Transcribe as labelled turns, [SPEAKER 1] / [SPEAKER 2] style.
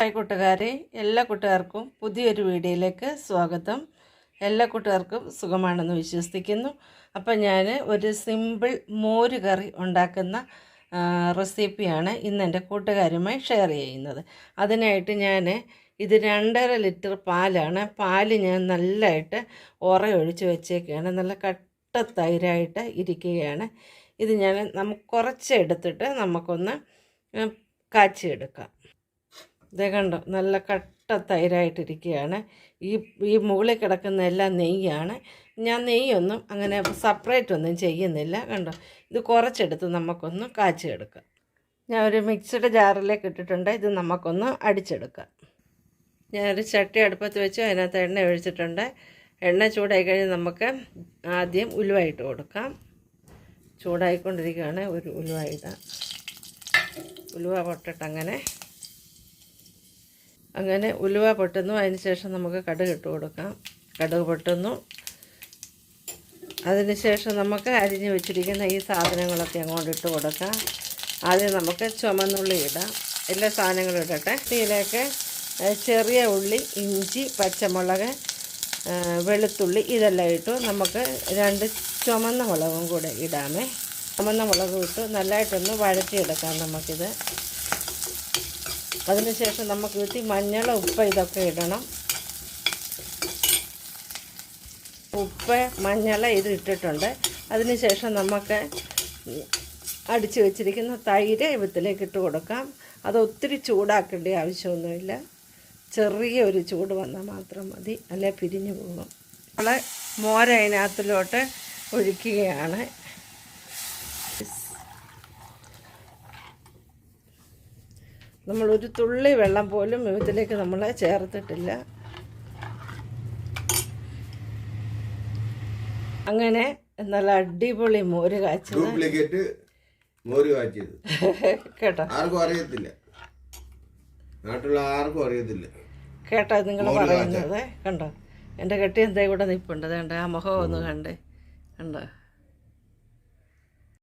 [SPEAKER 1] Hi കൂട്ടുകാരെ എല്ലാ കൂട്ടുകാർക്കും പുതിയൊരു വീഡിയോയിലേക്ക് സ്വാഗതം. എല്ലാ കൂട്ടുകാർക്കും സുഖമാണെന്ന് വിശ്വസിക്കുന്നു. അപ്പം ഞാൻ ഒരു സിമ്പിൾ മോര് കറി ഉണ്ടാക്കുന്ന റെസിപ്പിയാണ് ഇന്ന് എന്റെ കൂട്ടുകാരുമായി ഷെയർ ചെയ്യുന്നത്. അതിനായിട്ട് ഞാൻ ഇത് രണ്ടര ലിറ്റർ പാലാണ്. പാൽ ഞാൻ നല്ലതായിട്ട് ഉറയൊഴിച്ച് വെച്ചേക്കുകയാണ് നല്ല കട്ട തൈരായിട്ട് ഇരിക്കുകയാണ്. ഇത് ഞാൻ നമുക്ക് കുറച്ച് എടുത്തിട്ട് നമുക്കൊന്ന് കാച്ചിയെടുക്കാം. ഇതേ കണ്ടോ നല്ല കട്ട തൈരായിട്ടിരിക്കുകയാണ്. ഈ ഈ മുകളിൽ കിടക്കുന്ന എല്ലാം നെയ്യാണ്. ഞാൻ നെയ്യൊന്നും അങ്ങനെ സെപ്പറേറ്റ് ഒന്നും ചെയ്യുന്നില്ല. കണ്ടോ ഇത് കുറച്ചെടുത്ത് നമുക്കൊന്ന് കാച്ചിയെടുക്കാം. ഞാൻ ഒരു മിക്സഡ് ജാറിലേക്ക് ഇട്ടിട്ടുണ്ട്. ഇത് നമുക്കൊന്ന് അടിച്ചെടുക്കാം. ഞാനൊരു ചട്ടി അടുപ്പത്ത് വെച്ചു. അതിനകത്ത് എണ്ണ ഒഴിച്ചിട്ടുണ്ട്. എണ്ണ ചൂടായി കഴിഞ്ഞ് നമുക്ക് ആദ്യം ഉലുവ ഇട്ട് കൊടുക്കാം. ചൂടായിക്കൊണ്ടിരിക്കുകയാണ്. ഒരു ഉലുവ ഉലുവ പൊട്ടിട്ട് അങ്ങനെ ഉലുവ പൊട്ടുന്നു. അതിന് ശേഷം നമുക്ക് കടുക് ഇട്ട് കൊടുക്കാം. കടുക് പൊട്ടുന്നു. അതിനുശേഷം നമുക്ക് അരിഞ്ഞ് വെച്ചിരിക്കുന്ന ഈ സാധനങ്ങളൊക്കെ അങ്ങോട്ട് ഇട്ട് കൊടുക്കാം. ആദ്യം നമുക്ക് ചുമന്നുള്ളി ഇടാം. എല്ലാ സാധനങ്ങളും ഇടട്ടെ. ഇതിലേക്ക് ചെറിയ ഉള്ളി ഇഞ്ചി പച്ചമുളക് വെളുത്തുള്ളി ഇതെല്ലാം ഇട്ടു. നമുക്ക് രണ്ട് ചുമന്ന മുളകും കൂടെ ഇടാമേ. ചുമന്ന മുളകും ഇട്ട്. നല്ലതായിട്ടൊന്ന് വഴറ്റിയെടുക്കാം നമുക്കിത്. അതിനുശേഷം നമുക്ക് വീട്ടിൽ മഞ്ഞൾ ഉപ്പ് ഇതൊക്കെ ഇടണം. ഉപ്പ് മഞ്ഞൾ ഇത് ഇട്ടിട്ടുണ്ട്. അതിനുശേഷം നമുക്ക് അടിച്ചു വെച്ചിരിക്കുന്ന തൈര് ഇവത്തിലേക്ക് ഇട്ട് കൊടുക്കാം. അത് ഒത്തിരി ചൂടാക്കേണ്ട ആവശ്യമൊന്നുമില്ല. ചെറിയ ഒരു ചൂട് വന്നാൽ മാത്രം മതി. അല്ലെ പിരിഞ്ഞു പോകും. നമ്മൾ മോര അതിനകത്തിലോട്ട് ഒഴിക്കുകയാണ്. നമ്മൾ ഒരു തുള്ളി വെള്ളം പോലും ഇതിലേക്ക് നമ്മൾ ചേർത്തിട്ടില്ല. അങ്ങനെ നല്ല അടിപൊളി മോര് കാച്ചത്.
[SPEAKER 2] മോര് കാച്ചിയത്.
[SPEAKER 1] കേട്ടോ?
[SPEAKER 2] ആർക്കും അറിയത്തില്ല. നാട്ടിലുള്ള ആർക്കും അറിയത്തില്ല.
[SPEAKER 1] കേട്ടോ നിങ്ങൾ പറയുന്നത്? കണ്ടോ? എന്റെ കെട്ടി എന്തേ ഇവിടെ നിൽപ്പുണ്ട് കണ്ടേ? ആ മുഖം ഒന്ന് കണ്ടേ. കണ്ടോ?